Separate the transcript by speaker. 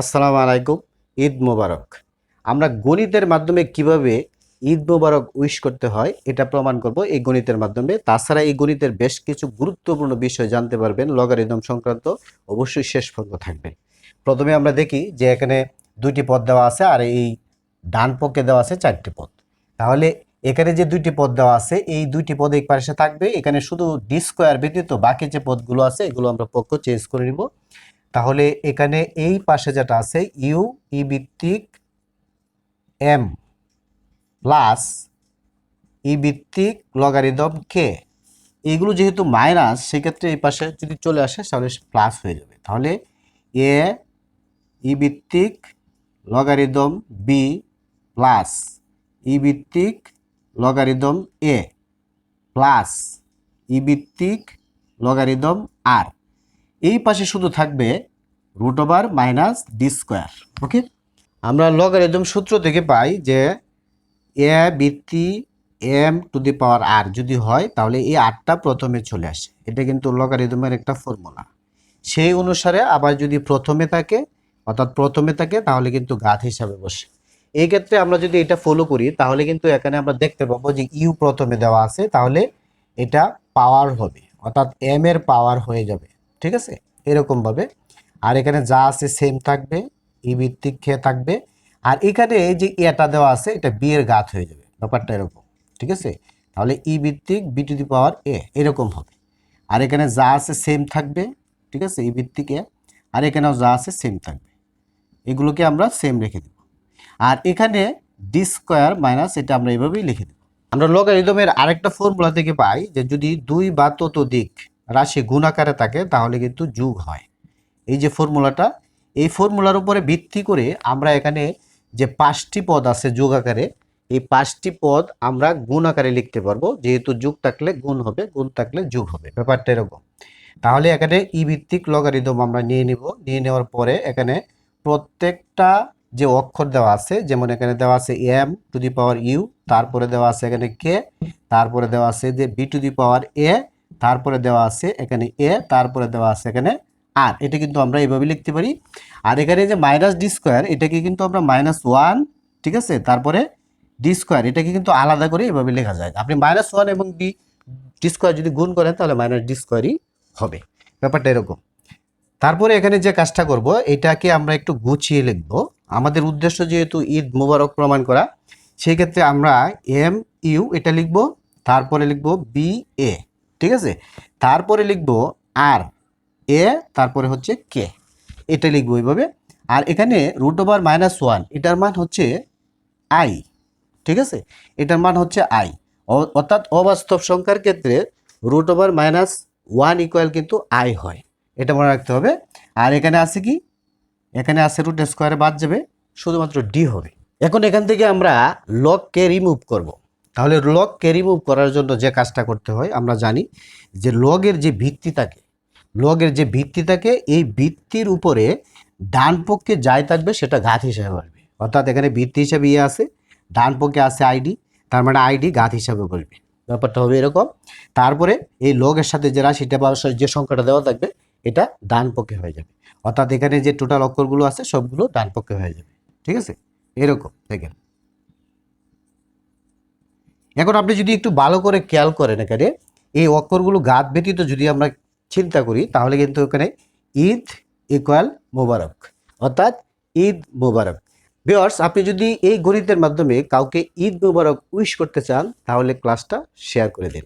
Speaker 1: আসসালামু আলাইকুম, ঈদ মোবারক। আমরা গণিতের মাধ্যমে কীভাবে ঈদ মোবারক উইশ করতে হয়, এটা প্রমাণ করব এই গণিতের মাধ্যমে। তাছাড়া এই গণিতের বেশ কিছু গুরুত্বপূর্ণ বিষয় জানতে পারবেন লগারিদম সংক্রান্ত, অবশ্যই শেষ পর্যন্ত থাকবে। প্রথমে আমরা দেখি যে এখানে দুইটি পদ দেওয়া আছে আর এই ডান পক্ষে দেওয়া আছে চারটি পদ। তাহলে এখানে যে দুইটি পদ দেওয়া আছে, এই দুইটি পদ এই পাশে থাকবে। এখানে শুধু ডি স্কোয়ার ব্যতীত বাকি যে পদগুলো আছে, এগুলো আমরা পক্ষ চেঞ্জ করে নিব। তাহলে এখানে এই পাশে যেটা আছে, ইউ, ই ভিত্তিক এম প্লাস ই ভিত্তিক লগারিদম কে। এইগুলো যেহেতু মাইনাস, সেক্ষেত্রে এই পাশে যদি চলে আসে, তাহলে প্লাস হয়ে যাবে। তাহলে এ, ই ভিত্তিক লগারিদম বি প্লাস ই ভিত্তিক লগারিদম এ প্লাস ই ভিত্তিক লগারিদম আর। এই পাশে শুধু থাকবে root over minus D square okay আমরা লগারিদম সূত্র থেকে পাই যে এ বৃত্তি এম টু দি পাওয়ার আর যদি হয়, তাহলে এই আটটা প্রথমে চলে আসে। এটা কিন্তু লগারিদমের একটা ফর্মুলা সেই অনুসারে আবার যদি প্রথমে থাকে, অর্থাৎ প্রথমে থাকে, তাহলে কিন্তু গাত হিসাবে বসে। এই ক্ষেত্রে আমরা যদি এটা ফলো করি, তাহলে কিন্তু এখানে আমরা দেখতে পাবো যে ইউ প্রথমে দেওয়া আছে, তাহলে এটা পাওয়ার হবে, অর্থাৎ এম এর পাওয়ার হয়ে যাবে। ঠিক আছে? এরকমভাবে। আর এখানে যা আছে সেম থাকবে ই ভিত্তিক খেয়ে থাকবে। আর এখানে এই যে এটা দেওয়া আছে, এটা বি এর গাত হয়ে যাবে, ব্যাপারটা এরকম, ঠিক আছে? তাহলে ই ভিত্তিক B to the power A এরকম হবে। আর এখানে যা আছে সেম থাকবে, ঠিক আছে? ই ভিত্তিক এ আর এখানেও যা আছে সেম থাকবে। এগুলোকে আমরা সেম রেখে দেব। আর এখানে ডি স্কোয়ার মাইনাস এটা আমরা এভাবেই লিখে দেব। আমরা লগারিদমের আরেকটা ফর্মুলা থেকে পাই যে যদি দুই বা ততোধিক রাশি গুণাকারে থাকে, তাহলে কিন্তু যুগ হয়। এই যে ফর্মুলাটা, এই ফর্মুলার উপরে ভিত্তি করে আমরা এখানে যে পাঁচটি পদ আছে যোগ আকারে, এই পাঁচটি পদ আমরা গুণ আকারে লিখতে পারব। যেহেতু যুগ থাকলে গুণ হবে, গুণ থাকলে যুগ হবে। ব্যাপারটা এরকম। তাহলে এখানে ই ভিত্তিক লগারিদম আমরা নিয়ে নিব। নিয়ে নেওয়ার পরে এখানে প্রত্যেকটা যে অক্ষর দেওয়া আছে, যেমন এখানে দেওয়া আছে M to the power U, তারপরে দেওয়া আছে এখানে কে, তারপরে দেওয়া আছে যে বি টু দি পাওয়ার এ তারপরে দেওয়া আছে এখানে এ তারপরে দেওয়া আছে এখানে আর এটা কিন্তু আমরা এইভাবে লিখতে পারি। আর এখানে যে মাইনাস ডি স্কোয়ার এটাকে কিন্তু আমরা মাইনাস ওয়ান ঠিক আছে? তারপরে ডি স্কোয়ার এটাকে কিন্তু আলাদা করে এভাবে লেখা যায়। আপনি মাইনাস ওয়ান এবং ডি ডি স্কোয়ার যদি গুণ করেন, তাহলে মাইনাস ডি স্কোয়ারই হবে। ব্যাপারটা এরকম। তারপরে এখানে যে কাজটা করব, এটাকে আমরা একটু গুছিয়ে লিখব। আমাদের উদ্দেশ্য যেহেতু ঈদ মুবারক প্রমাণ করা সেই ক্ষেত্রে আমরা এম ইউ এটা লিখব, তারপরে লিখব বি এ ঠিক আছে? তারপরে লিখব আর, এ, তারপরে হচ্ছে কে। এটা লিখব এইভাবে। আর এখানে রুট ওভার মাইনাস ওয়ান এটার মান হচ্ছে আই ঠিক আছে? এটার মান হচ্ছে আই অর্থাৎ অবাস্তব সংখ্যার ক্ষেত্রে root over minus one equal কিন্তু আই হয়। এটা মনে রাখতে হবে। আর এখানে আছে কি? এখানে আছে রুট স্কোয়ারে বাদ যাবে। শুধুমাত্র ডি হবে। এখন এখান থেকে আমরা লককে রিমুভ করব। তাহলে লককে রিমুভ করার জন্য যে কাজটা করতে হয়, আমরা জানি যে লগের যে ভিত্তি থাকে লগের যে ভিত্তি থাকে, এই ভিত্তির উপরে ডান পক্ষে যাই থাকবে সেটা ঘাত হিসাবে আসবে। অর্থাৎ এখানে ভিত্তি হিসাবে ইয়ে আছে, ডান পক্ষে আছে আইডি তার মানে আইডি ঘাত হিসাবে বলবে ব্যাপারটা হবে এরকম। তারপরে এই লগের সাথে যে রাশিটা বা যে সংখ্যাটা দেওয়া থাকবে, এটা ডান পক্ষে হয়ে যাবে। অর্থাৎ এখানে যে টোটাল অক্ষরগুলো আছে, সবগুলো ডান পক্ষে হয়ে যাবে। ঠিক আছে? এরকম, দেখেন। এখন আপনি যদি একটু ভালো করে খেয়াল করেন এখানে, এই অক্ষরগুলো গাত ব্যতীত যদি আমরা চিন্তা করি, তাহলে কিন্তু এখানে ঈদ ইকুয়াল মোবারক, অর্থাৎ ঈদ মোবারক। বিয়ার্স আপনি যদি এই গণিতের মাধ্যমে কাউকে ঈদ মোবারক উইশ করতে চান, তাহলে ক্লাসটা শেয়ার করে দিন।